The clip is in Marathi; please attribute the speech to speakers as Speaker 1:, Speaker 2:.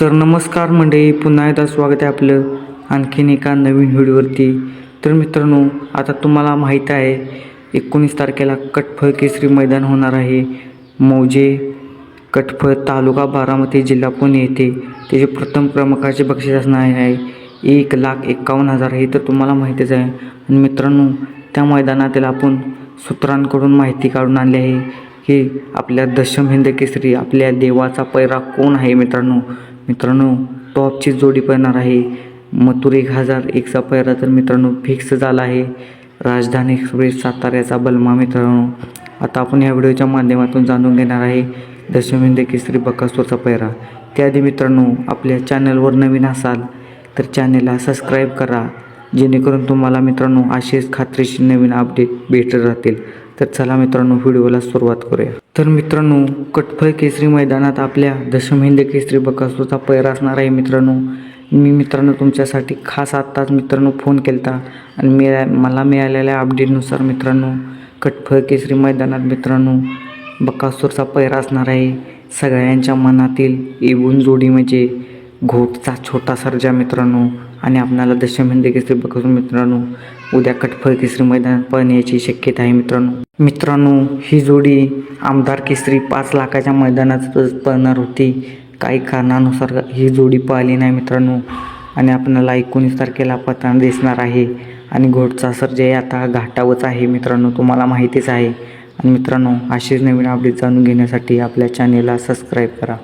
Speaker 1: तर नमस्कार मंडळी पुन्हा एकदा स्वागत आहे आपलं आणखीन एका नवीन व्हिडिओवरती. तर मित्रांनो आता तुम्हाला माहीत आहे एकोणीस तारखेला कटफळ केसरी मैदान होणार आहे. मौजे कटफळ तालुका बारामती जिल्हा पुणे येथे. त्याचे प्रथम क्रमांकाचे बक्षीस असणार आहे. एक लाख एकावन्न हजार हे तर तुम्हाला माहितीच आहे. आणि मित्रांनो त्या मैदानातील आपण सूत्रांकडून माहिती काढून आणली आहे. की आपल्या दशम हिंद केसरी आपल्या देवाचा पैरा कोण आहे मित्रांनो? मित्रांनो टॉपची जोडी पडणार आहे. मथुर एक हजार एकचा पैरा तर मित्रांनो फिक्स झाला आहे. राजधानी एक्सप्रेस साताऱ्याचा बलमा मित्रांनो. आता आपण या व्हिडिओच्या माध्यमातून जाणून घेणार आहे दशम केसरी बकासूरचा पैरा त्याआधी मित्रांनो आपल्या चॅनलवर नवीन असाल तर चॅनलला सबस्क्राईब करा जेणेकरून तुम्हाला मित्रांनो असेच खात्रीशीर नवीन अपडेट भेटत राहतील. तर चला मित्रांनो व्हिडिओला सुरुवात करूया. तर मित्रांनो कटफळ केसरी मैदानात आपल्या दशमहिंद केसरी बकासूरचा पैरा असणार आहे मित्रांनो. मी मित्रांनो तुमच्यासाठी खास आत्ताच मित्रांनो फोन केला आणि मिळा मला मिळालेल्या अपडेटनुसार मित्रांनो कटफळ केसरी मैदानात मित्रांनो बकासूरचा पैरा असणार आहे. सगळ्यांच्या मनातील येऊन जोडी म्हणजे घोटचा छोटा सर्जा मित्रांनो आणि आपणाला दशमहिंद केसरी बघून मित्रांनो उद्या कटफळ केसरी मैदान पळण्याची शक्यता आहे मित्रांनो. मित्रांनो ही जोडी आमदार केसरी पाच लाखाच्या मैदानातच पळणार होती. काही कारणानुसार ही जोडी पळाली नाही मित्रांनो आणि आपणाला एकोणीस तारखेला पताना दिसणार आहे आणि घोटचा सर्जय आता घाटावच आहे मित्रांनो तुम्हाला माहितीच आहे. आणि मित्रांनो अशीच नवीन अपडेट जाणून घेण्यासाठी आपल्या चॅनेलला सबस्क्राईब करा.